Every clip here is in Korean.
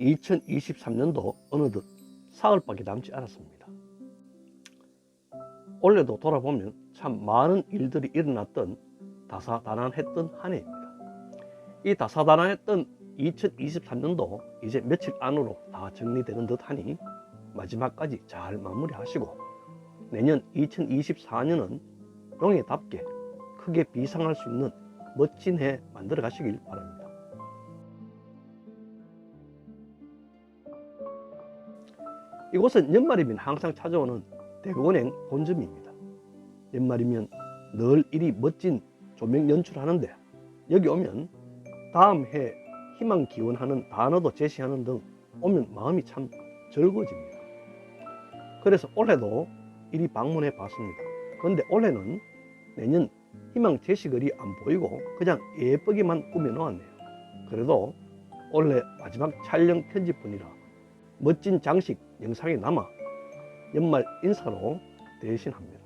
2023년도 어느덧 사흘밖에 남지 않았습니다. 올해도 돌아보면 참 많은 일들이 일어났던 다사다난했던 한 해입니다. 이 다사다난했던 2023년도 이제 며칠 안으로 다 정리되는 듯 하니 마지막까지 잘 마무리하시고 내년 2024년은 용해답게 크게 비상할 수 있는 멋진 해 만들어 가시길 바랍니다. 이곳은 연말이면 항상 찾아오는 대구은행 본점입니다. 연말이면 늘 이리 멋진 조명 연출하는데 여기 오면 다음 해 희망 기원하는 단어도 제시하는 등 오면 마음이 참 즐거워집니다. 그래서 올해도 이리 방문해 봤습니다. 그런데 올해는 내년 희망 제시글이 안 보이고 그냥 예쁘게만 꾸며 놓았네요. 그래도 올해 마지막 촬영 편집분이라 멋진 장식 영상이 남아 연말 인사로 대신합니다.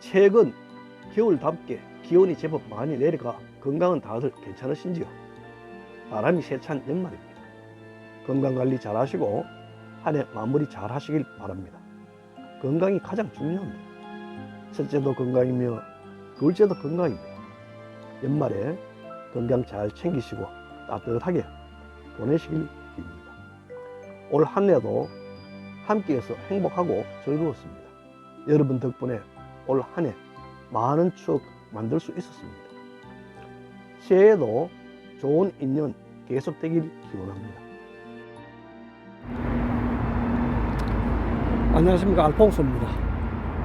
최근 겨울답게 기온이 제법 많이 내려가 건강은 다들 괜찮으신지요? 바람이 세찬 연말입니다. 건강 관리 잘 하시고 한 해 마무리 잘 하시길 바랍니다. 건강이 가장 중요합니다. 첫째도 건강이며 둘째도 건강입니다. 연말에 건강 잘 챙기시고 따뜻하게 보내시길 빕니다. 올 한 해도 함께해서 행복하고 즐거웠습니다. 여러분 덕분에 올 한 해 많은 추억 만들 수 있었습니다. 새해에도 좋은 인연 계속되길 기원합니다. 안녕하십니까 알퐁소입니다.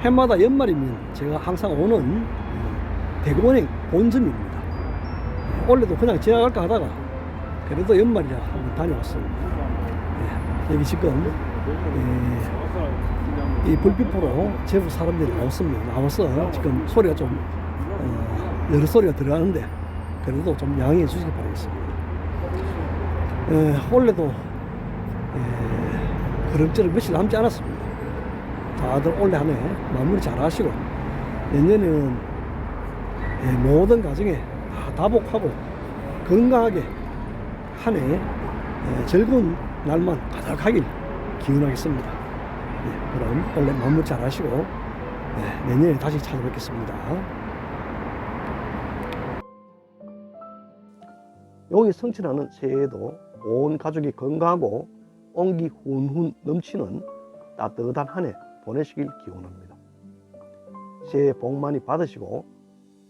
해마다 연말이면 제가 항상 오는 대구은행 본점입니다. 원래도 그냥 지나갈까 하다가 그래도 연말이라 한번 다녀왔습니다. 예, 여기 지금 예, 이 불빛포로 제부 사람들이 나왔습니다. 나와서 지금 소리가 좀 어, 여러 소리가 들어가는데 그래도 좀 양해해 주시기 바라겠습니다. 예, 원래도 예, 그럭저럭 며칠 남지 않았습니다. 다들 올해 한해 마무리 잘 하시고 내년에는 예, 모든 가정에 다 다복하고 건강하게 한해 예, 즐거운 날만 가득하길 기원하겠습니다. 예, 그럼 올해 마무리 잘 하시고 예, 내년에 다시 찾아뵙겠습니다. 용이 성취하는 새해에도 온 가족이 건강하고 온기 훈훈 넘치는 따뜻한 한 해 보내시길 기원합니다. 새해 복 많이 받으시고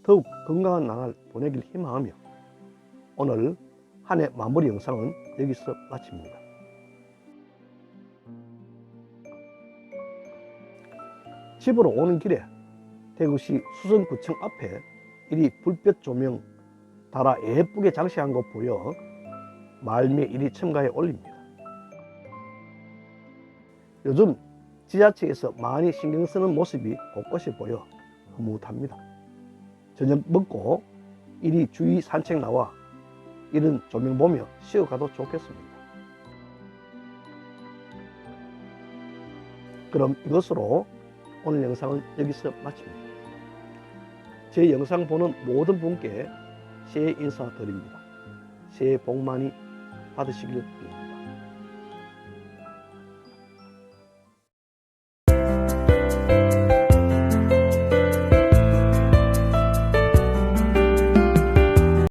더욱 건강한 나날 보내길 희망하며 오늘 한 해 마무리 영상은 여기서 마칩니다. 집으로 오는 길에 대구시 수성구청 앞에 이리 불볕 조명 달아 예쁘게 장식한 것 보여 말미에 이리 첨가해 올립니다. 요즘 지자체에서 많이 신경 쓰는 모습이 곳곳에 보여 흐뭇합니다. 저녁 먹고 이리 주위 산책 나와 이런 조명 보며 쉬어가도 좋겠습니다. 그럼 이것으로 오늘 영상은 여기서 마칩니다. 제 영상 보는 모든 분께 새해 인사드립니다. 새해 복 많이 받으시길